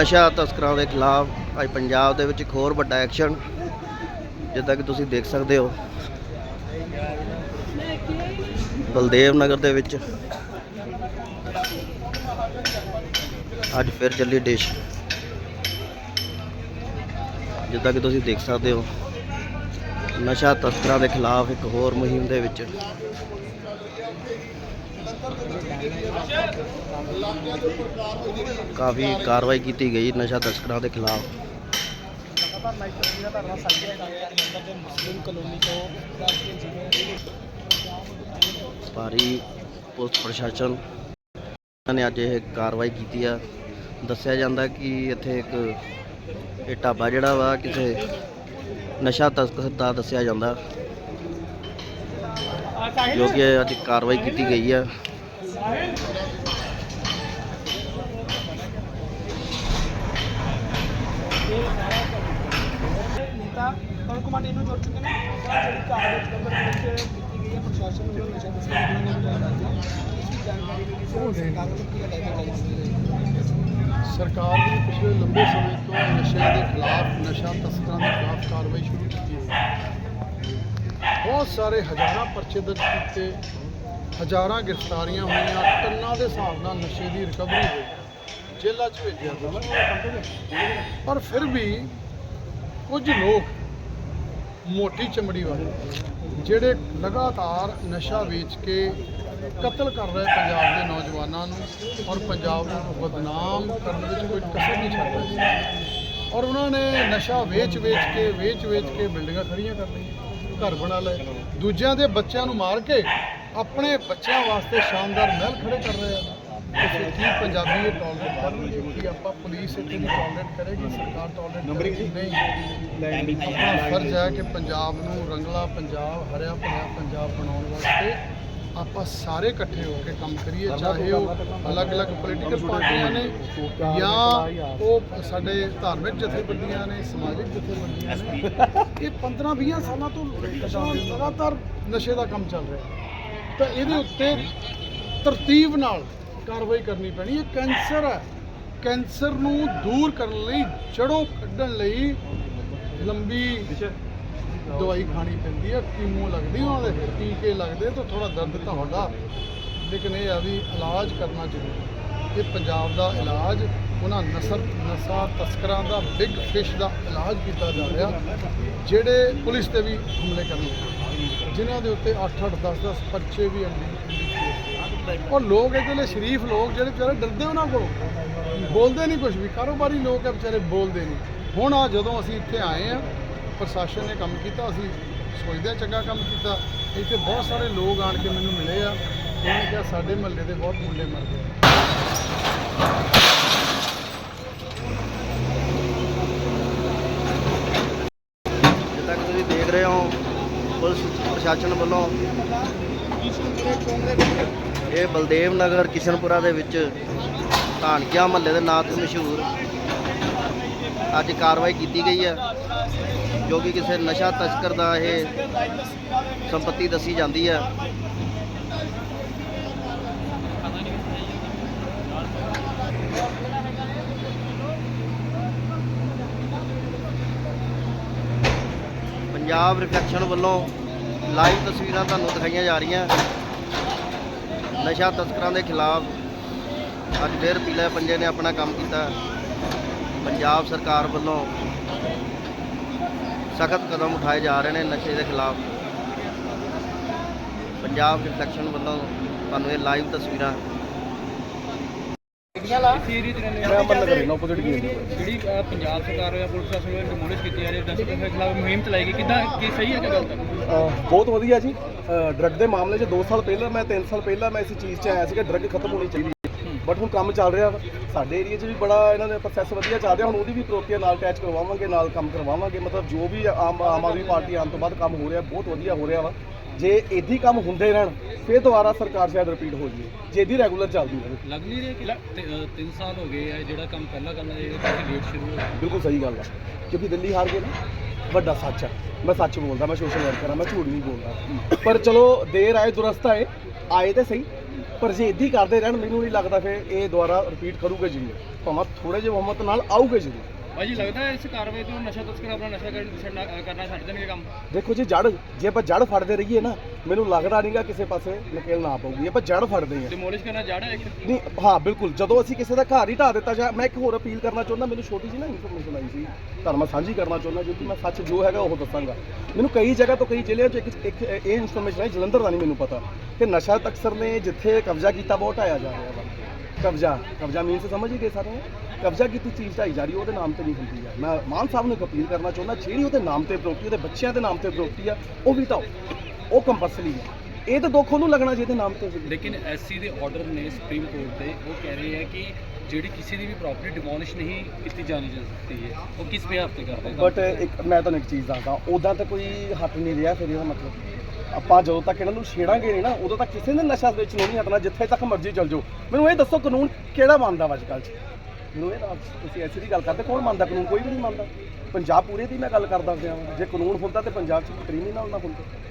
ਨਸ਼ਾ ਤਸਕਰਾਂ ਦੇ ਖਿਲਾਫ ਅੱਜ ਪੰਜਾਬ ਦੇ ਵਿੱਚ ਇੱਕ ਹੋਰ ਵੱਡਾ ਐਕਸ਼ਨ ਜਿੱਦਾਂ ਕਿ ਤੁਸੀਂ ਦੇਖ ਸਕਦੇ ਹੋ। ਬਲਦੇਵ ਨਗਰ ਦੇ ਵਿੱਚ ਅੱਜ ਫਿਰ ਚੱਲੀ ਡਿਸ਼। ਜਿੱਦਾਂ ਕਿ ਤੁਸੀਂ ਦੇਖ ਸਕਦੇ ਹੋ, ਨਸ਼ਾ ਤਸਕਰਾਂ ਦੇ ਖਿਲਾਫ ਇੱਕ ਹੋਰ ਮੁਹਿੰਮ ਦੇ ਵਿੱਚ ਕਾਫੀ ਕਾਰਵਾਈ ਕੀਤੀ ਗਈ ਨਸ਼ਾ ਤਸਕਰਾਂ ਦੇ ਖਿਲਾਫ। ਲਗਾਤਾਰ ਲਾਈਵ ਤਸਵੀਰਾਂ ਤੁਹਾਡੇ ਨਾਲ ਸਾਂਝੀਆਂ ਕਰ ਰਹੇ ਹਾਂ ਦੇ ਮੁਸਲਿਮ ਕਲੋਨੀ ਤੋਂ ਭਾਰੀ ਪੁਲਿਸ ਪ੍ਰਸ਼ਾਸਨ ਨੇ ਅੱਜ ਇਹ ਕਾਰਵਾਈ ਕੀਤੀ ਆ। ਦੱਸਿਆ ਜਾਂਦਾ ਕਿ ਇੱਥੇ ਇੱਕ ਇਹ ਢਾਬਾ ਜਿਹੜਾ ਵਾ ਕਿਸੇ ਨਸ਼ਾ ਤਸਕਰ ਦਾ ਦੱਸਿਆ ਜਾਂਦਾ। ਜੋ ਕਿ ਅੱਜ ਕਾਰਵਾਈ ਕੀਤੀ ਗਈ ਆ। ਜਿਹੜੀ ਦੇ ਵਿੱਚ ਕੀਤੀ ਗਈ ਹੈ ਪ੍ਰਸ਼ਾਸਨ ਵੱਲੋਂ ਨਸ਼ਾ ਤਸਕਰਾਂ ਨੂੰ ਇਸ ਦੀ ਜਾਣਕਾਰੀ ਸਰਕਾਰ ਕੀ ਹਦਾਇਤਾਂ ਸਰਕਾਰ ਨੇ ਪਿਛਲੇ ਲੰਬੇ ਸਮੇਂ ਤੋਂ ਨਸ਼ਿਆਂ ਦੇ ਖਿਲਾਫ ਨਸ਼ਾ ਤਸਕਰਾਂ ਦੇ ਖਿਲਾਫ ਕਾਰਵਾਈ ਸ਼ੁਰੂ ਕੀਤੀ ਹੈ ਬਹੁਤ ਸਾਰੇ ਹਜ਼ਾਰਾਂ ਪਰਚੇ ਦਰਜ ਕੀਤੇ ਹਜ਼ਾਰਾਂ ਗ੍ਰਿਫਤਾਰੀਆਂ ਹੋਈਆਂ ਟੰਨਾਂ ਦੇ ਹਿਸਾਬ ਨਾਲ ਨਸ਼ੇ ਦੀ ਰਿਕਵਰੀ ਹੋਈ। ਜੇਲ੍ਹਾਂ 'ਚ ਭੇਜਿਆ ਗਿਆ। ਪਰ ਫਿਰ ਵੀ ਕੁਝ ਲੋਕ ਮੋਟੀ ਚਮੜੀ ਵਾਲੇ, ਜਿਹੜੇ ਲਗਾਤਾਰ ਨਸ਼ਾ ਵੇਚ ਕੇ ਕਤਲ ਕਰ ਰਹੇ ਪੰਜਾਬ ਦੇ ਨੌਜਵਾਨਾਂ ਨੂੰ ਔਰ ਪੰਜਾਬ ਨੂੰ ਬਦਨਾਮ ਕਰਨ ਵਿੱਚ ਕੋਈ ਕਸਰ ਨਹੀਂ ਛੱਡ ਰਹੇ। ਔਰ ਉਹਨਾਂ ਨੇ ਨਸ਼ਾ ਵੇਚ-ਵੇਚ ਕੇ ਵੇਚ-ਵੇਚ ਕੇ ਬਿਲਡਿੰਗਾਂ ਖੜੀਆਂ ਕਰ ਲਈਆਂ, ਘਰ ਬਣਾ ਲਏ। ਦੂਜਿਆਂ ਦੇ ਬੱਚਿਆਂ ਨੂੰ ਮਾਰ ਕੇ ਆਪਣੇ ਬੱਚਿਆਂ ਵਾਸਤੇ ਸ਼ਾਨਦਾਰ ਮਹਿਲ ਖੜੇ ਕਰ ਰਹੇ ਆ। ਕੀ ਪੰਜਾਬੀ ਇਹ ਟੋਲਰੇਟ ਕਰਨਗੇ ਕਿ ਆਪਾਂ ਪੁਲਿਸ ਇੱਥੇ ਦੀ ਟੋਲਰੇਟ ਕਰੇਗੀ ਸਰਕਾਰ ਟੋਲਰੇਟ ਨਹੀਂ। ਆਪਣਾ ਫਰਜ਼ ਹੈ ਕਿ ਪੰਜਾਬ ਨੂੰ ਰੰਗਲਾ ਪੰਜਾਬ ਹਰਿਆ ਭਰਿਆ ਪੰਜਾਬ ਬਣਾਉਣ ਵਾਸਤੇ ਆਪਾਂ ਸਾਰੇ ਇਕੱਠੇ ਹੋ ਕੇ ਕੰਮ ਕਰੀਏ ਚਾਹੇ ਉਹ ਅਲੱਗ-ਅਲੱਗ ਪੋਲੀਟੀਕਲ ਪਾਰਟੀਆਂ ਨੇ ਜਾਂ ਉਹ ਸਾਡੇ ਧਾਰਮਿਕ ਜਥੇਬੰਦੀਆਂ ਨੇ ਸਮਾਜਿਕ ਜਥੇਬੰਦੀਆਂ ਨੇ। ਇਹ 15-20 ਸਾਲਾਂ ਤੋਂ ਲਗਾਤਾਰ ਨਸ਼ੇ ਦਾ ਕੰਮ ਚੱਲ ਰਿਹਾ। ਤਾਂ ਇਹਦੇ ਉੱਤੇ ਤਰਤੀਬ ਨਾਲ ਕਾਰਵਾਈ ਕਰਨੀ ਪੈਣੀ ਇਹ ਕੈਂਸਰ ਹੈ। ਕੈਂਸਰ ਨੂੰ ਦੂਰ ਕਰਨ ਲਈ, ਜੜੋਂ ਕੱਢਣ ਲਈ ਲੰਬੀ ਦਵਾਈ ਖਾਣੀ ਪੈਂਦੀ ਹੈ। ਕੀਮੋ ਲੱਗਦੀ ਉਹਨਾਂ ਦੇ ਟੀਕੇ ਲੱਗਦੇ ਤਾਂ ਥੋੜਾ ਦਰਦ ਤਾਂ ਹੁੰਦਾ। ਲੇਕਿਨ ਇਹ ਆ ਵੀ ਇਲਾਜ ਕਰਨਾ ਜ਼ਰੂਰੀ ਇਹ ਪੰਜਾਬ ਦਾ ਇਲਾਜ, ਉਹਨਾਂ ਨਸਰ ਨਸ਼ਾ ਤਸਕਰਾਂ ਦਾ ਬਿਗ ਫਿਸ਼ ਦਾ ਇਲਾਜ ਕੀਤਾ ਜਾ ਰਿਹਾ, ਜਿਹੜੇ ਪੁਲਿਸ ਤੇ ਵੀ ਹਮਲੇ ਕਰਦੇ ਜਿਨ੍ਹਾਂ ਦੇ ਉੱਤੇ 8-8 10-10 ਪਰਚੇ ਵੀ ਅੰਡੀ ਔਰ ਲੋਕ ਇਹਦੇ ਲਈ ਸ਼ਰੀਫ ਲੋਕ, ਜਿਹੜੇ ਵਿਚਾਰੇ ਡਰਦੇ ਉਹਨਾਂ ਕੋਲ। ਬੋਲਦੇ ਨਹੀਂ ਕੁਝ ਵੀ, ਕਾਰੋਬਾਰੀ ਲੋਕ ਆ ਵਿਚਾਰੇ, ਬੋਲਦੇ ਨਹੀਂ। ਹੁਣ ਆ ਜਦੋਂ ਅਸੀਂ ਇੱਥੇ ਆਏ ਆ, ਪ੍ਰਸ਼ਾਸਨ ਨੇ ਕੰਮ ਕੀਤਾ, ਅਸੀਂ ਸੋਚਦੇ ਹਾਂ ਚੰਗਾ ਕੰਮ ਕੀਤਾ। ਇੱਥੇ ਬਹੁਤ ਸਾਰੇ ਲੋਕ ਆਣ ਕੇ ਮੈਨੂੰ ਮਿਲੇ ਆ, ਉਹਨਾਂ ਨੇ ਕਿਹਾ ਸਾਡੇ ਮਹੱਲੇ ਦੇ ਬਹੁਤ ਮੁੰਡੇ ਮਰ ਗਏ ਜਿੱਦਾਂ ਕਿ ਤੁਸੀਂ ਦੇਖ ਰਹੇ ਹੋ ਪੁਲਿਸ ਪ੍ਰਸ਼ਾਸਨ ਵੱਲੋਂ ਇਹ ਬਲਦੇਵ ਨਗਰ ਕਿਸ਼ਨਪੁਰਾ ਦੇ ਵਿੱਚ ਧਾਨਕਿਆ ਮਹੱਲੇ ਦੇ ਨਾਂ ਤੋਂ ਮਸ਼ਹੂਰ ਅੱਜ ਕਾਰਵਾਈ ਕੀਤੀ ਗਈ ਹੈ, ਜੋ ਕਿ ਕਿਸੇ ਨਸ਼ਾ ਤਸਕਰ ਦਾ ਇਹ ਸੰਪਤੀ ਦੱਸੀ ਜਾਂਦੀ ਹੈ। ਪੰਜਾਬ ਰਿਫਲੈਕਸ਼ਨ ਵੱਲੋਂ ਲਾਈਵ ਤਸਵੀਰਾਂ ਤੁਹਾਨੂੰ ਦਿਖਾਈਆਂ ਜਾ ਰਹੀਆਂ। ਨਸ਼ਾ ਤਸਕਰਾਂ ਦੇ ਖਿਲਾਫ ਅੱਜ ਫਿਰ ਪੀਲੇ ਪੰਜੇ ਨੇ ਆਪਣਾ ਕੰਮ ਕੀਤਾ। ਪੰਜਾਬ ਸਰਕਾਰ ਵੱਲੋਂ ਸਖਤ ਕਦਮ ਉਠਾਏ ਜਾ ਰਹੇ ਨੇ ਨਸ਼ੇ ਦੇ ਖਿਲਾਫ। ਪੰਜਾਬ ਰਿਫਲੈਕਸ਼ਨ ਵੱਲੋਂ ਤੁਹਾਨੂੰ ਇਹ ਲਾਈਵ ਤਸਵੀਰਾਂ ਸੀਰੀ ਤੇ ਮੈਂ ਅਮਨ ਨਗਰ ਰਹਿਣਾ ਆਪੋਜ਼ਿਟ ਗੇਟ ਜਿਹੜੀ ਅ, ਪੰਜਾਬ ਸਰਕਾਰ ਜਾਂ ਪੁਲਿਸ ਪ੍ਰਸ਼ਾਸਨ ਵੱਲੋਂ ਡਿਮੋਲਿਸ਼ ਕੀਤੀ ਜਾ ਰਹੀ ਹੈ। ਦਸਤ ਦੇ ਖਿਲਾਫ ਮੁਹਿੰਮ ਚਲਾਈ ਗਈ। ਕਿਦਾਂ ਕੀ ਸਹੀ ਹੈ ਕਿ ਗਲਤ ਹੈ? ਅਹ ਬਹੁਤ ਵਧੀਆ ਜੀ। ਡਰੱਗ ਦੇ ਮਾਮਲੇ 'ਚ 2 ਸਾਲ ਪਹਿਲਾਂ ਮੈਂ 3 ਸਾਲ ਪਹਿਲਾਂ ਮੈਂ ਇਸ ਚੀਜ਼ 'ਚ ਆਇਆ ਸੀਗਾ। ਡਰੱਗ ਖਤਮ ਹੋਣੀ ਚਾਹੀਦੀ ਬਟ ਹੁਣ ਕੰਮ ਚੱਲ ਰਿਹਾ। ਸਾਡੇ ਏਰੀਆ 'ਚ ਵੀ ਬੜਾ ਇਹਨਾਂ ਦੇ ਪ੍ਰੋਸੈਸ ਵਧੀਆ ਚੱਲ ਰਿਹਾ। ਹੁਣ ਉਹਦੀ ਵੀ ਪ੍ਰੋਕੀਆ ਨਾਲ ਅਟੈਚ ਕਰਵਾਵਾਂਗੇ ਨਾਲ ਕੰਮ ਕਰਵਾਵਾਂਗੇ। ਮਤਲਬ ਜੋ ਵੀ ਆਮ ਆਮ ਆਦਮੀ ਪਾਰਟੀ ਆਉਣ ਤੋਂ ਬਾਅਦ ਕੰਮ ਹੋ ਰਿਹਾ ਬਹੁਤ ਵਧੀਆ ਹੋ ਰਿਹਾ ਵਾ। ਜੇ ਇਦਾਂ ਕੰਮ ਹੁੰਦੇ ਰਹਿਣ ਫਿਰ ਦੁਬਾਰਾ ਸਰਕਾਰ ਸ਼ਾਇਦ ਰਿਪੀਟ ਹੋ ਜਾਵੇ ਜੇ ਇਦਾਂ ਰੈਗੂਲਰ ਚੱਲਦੀ ਰਹੇ। ਲੱਗ ਨਹੀਂ ਰਿਹਾ ਕਿ 3 ਸਾਲ ਹੋ ਗਏ ਹੈ ਜਿਹੜਾ ਕੰਮ ਪਹਿਲਾਂ ਕਰਨਾ ਚਾਹੀਦਾ ਕਾਫੀ ਲੇਟ ਸ਼ੁਰੂ ਹੋਇਆ ਬਿਲਕੁਲ ਸਹੀ ਗੱਲ ਆ ਕਿਉਂਕਿ ਦਿੱਲੀ ਹਾਰ ਗਏ ਨਾ ਵੱਡਾ ਸੱਚ ਆ। ਮੈਂ ਸੱਚ ਬੋਲਦਾ ਮੈਂ ਸੋਸ਼ਲ ਵਰਕਰ ਆ ਮੈਂ ਝੂਠ ਨਹੀਂ ਬੋਲਦਾ। ਪਰ ਚਲੋ ਦੇਰ ਆਏ ਦੁਰਸਤ ਆਏ ਆਏ ਤੇ ਸਹੀ। ਪਰ ਜੇ ਇੱਦਾਂ ਹੀ ਕਰਦੇ ਰਹਿਣ ਮੈਨੂੰ ਨਹੀਂ ਲੱਗਦਾ ਫਿਰ ਇਹ ਦੁਬਾਰਾ ਰਿਪੀਟ ਕਰੂਗੇ ਜ਼ਰੂਰ। ਭਾਵੇਂ ਥੋੜੇ ਜਿਹੇ ਮੁਹੰਮਤ ਨਾਲ ਆਊਗੇ ਜ਼ਰੂਰ। ਭਾਜੀ ਲੱਗਦਾ ਇਸ ਕਾਰਵਾਈ ਤੋਂ ਨਸ਼ਾ ਤਸਕਰ ਆਪਣਾ ਨਸ਼ਾ ਕਰਨ ਕਰਨਾ ਛੱਡ ਦੇਣਗੇ ਕੰਮ। ਦੇਖੋ ਜੇ ਜੜ ਜੇ ਆਪਾਂ ਜੜ ਫੜਦੇ ਰਹੀਏ ਨਾ ਮੈਨੂੰ ਲੱਗਦਾ ਨਹੀਂਗਾ ਕਿਸੇ ਪਾਸੇ ਨਕੇਲ ਨਾ ਪਊਗੀ। ਆਪਾਂ ਜੜ ਫੜਦੇ ਹਾਂ। ਡਿਮੋਲਿਸ਼ ਕਰਨਾ ਜੜ ਇੱਕ? ਨਹੀਂ ਹਾਂ ਬਿਲਕੁਲ। ਜਦੋਂ ਅਸੀਂ ਕਿਸੇ ਦਾ ਘਰ ਹੀ ਢਾਹ ਦਿੱਤਾ ਜਾ ਮੈਂ ਇੱਕ ਹੋਰ ਅਪੀਲ ਕਰਨਾ ਚਾਹੁੰਦਾ ਮੈਨੂੰ ਛੋਟੀ ਜਿਹੀ ਨਾ ਇਨਫੋਰਮੇਸ਼ਨ ਆਈ ਸੀ ਤੁਹਾਨੂੰ ਮੈਂ ਸਾਂਝੀ ਕਰਨਾ ਚਾਹੁੰਦਾ ਜੋ ਕਿ ਮੈਂ ਸੱਚ ਜੋ ਹੈਗਾ ਉਹ ਦੱਸਾਂਗਾ। ਮੈਨੂੰ ਕਈ ਜਗ੍ਹਾ ਤੋਂ ਕਈ ਜ਼ਿਲ੍ਹਿਆਂ 'ਚ ਇੱਕ ਇੱਕ ਇਹ ਇਨਫੋਰਮੇਸ਼ਨ ਹੈ ਜਲੰਧਰ ਦਾ ਨਹੀਂ ਮੈਨੂੰ ਪਤਾ ਕਿ ਨਸ਼ਾ ਤਕਸਰ ਨੇ ਜਿੱਥੇ ਕਬਜ਼ਾ ਕੀਤਾ ਬਹੁਤ ਢਾਇਆ ਜਾ ਰਿਹਾ ਵਾ। ਕਬਜ਼ਾ ਕਬਜ਼ਾ ਮੀਨਸ ਸਮਝ ਹੀ ਗਏ ਸਾਰੇ ਕਬਜ਼ਾ ਕੀਤੀ ਚੀਜ਼ ਢਾਈ ਜਾ ਰਹੀ ਉਹਦੇ ਨਾਮ ਤੇ ਨਹੀਂ ਹੁੰਦੀ ਆ। ਮੈਂ ਮਾਨ ਸਾਹਿਬ ਨੂੰ ਅਪੀਲ ਕਰਨਾ ਚਾਹੁੰਦਾ ਜਿਹੜੀ ਉਹਦੇ ਨਾਮ ਤੇ ਪ੍ਰੋਪਰਟੀ ਉਹਦੇ ਬੱਚਿਆਂ ਦੇ ਨਾਮ ਤੇ ਪ੍ਰੋਪਰਟੀ ਆ ਉਹ ਵੀ ਢਾਓ। ਉਹ ਕੰਪਲਸਰੀ ਹੈ ਇਹ ਤਾਂ ਦੁੱਖ ਉਹਨੂੰ ਲੱਗਣਾ ਜਿਹਦੇ ਨਾਮ ਤੇ। ਲੇਕਿਨ ਐਸਸੀ ਦੇ ਆਰਡਰ ਨੇ ਸੁਪਰੀਮ ਕੋਰਟ ਦੇ ਉਹ ਕਹਿ ਰਹੇ ਹੈ ਕਿ ਜਿਹੜੀ ਕਿਸੇ ਦੀ ਵੀ ਪ੍ਰਾਪਰਟੀ ਡਿਮੋਲਿਸ਼ ਨਹੀਂ ਕੀਤੀ ਜਾਣੀ ਜਾ ਸਕਦੀ ਹੈ ਉਹ ਕਿਸ ਬਿਹਾਫ ਤੇ ਕਰਦੇ ਬਟ ਇੱਕ ਮੈਂ ਤੁਹਾਨੂੰ ਇੱਕ ਚੀਜ਼ ਦੱਸਦਾ ਉਦਾਂ ਤਾਂ ਕੋਈ ਹੱਟ ਨਹੀਂ ਰਿਹਾ ਫਿਰ ਇਹਦਾ ਮਤਲਬ ਆਪਾਂ ਜਦੋਂ ਤੱਕ ਇਹਨਾਂ ਨੂੰ ਛੇੜਾਂਗੇ ਨਹੀਂ ਨਾ, ਉਦੋਂ ਤੱਕ ਕਿਸੇ ਨੇ ਨਸ਼ਾ ਵੇਚ ਨਹੀਂ ਹਟਣਾ, ਜਿੱਥੇ ਤੱਕ ਮਰਜ਼ੀ ਚੱਲ ਜਾਓ। ਮੈਨੂੰ ਇਹ ਦੱਸੋ ਕਾਨੂੰਨ ਕਿਹੜਾ ਮੰਨਦਾ ਵਾ ਅੱਜ ਕੱਲ੍ਹ 'ਚ? ਮੈਨੂੰ ਇਹ ਦੱਸ ਤੁਸੀਂ ਐਸੀ ਦੀ ਗੱਲ ਕਰਦੇ, ਕੌਣ ਮੰਨਦਾ? ਕਾਨੂੰਨ ਕੋਈ ਵੀ ਨਹੀਂ ਮੰਨਦਾ। ਪੰਜਾਬ ਪੂਰੇ ਦੀ ਮੈਂ ਗੱਲ ਕਰਦਾ ਪਿਆ ਜੇ ਕਾਨੂੰਨ ਹੁੰਦਾ ਤੇ ਪੰਜਾਬ 'ਚ ਕ੍ਰਿਮੀਨਲ ਨਾ ਹੁੰਦਾ।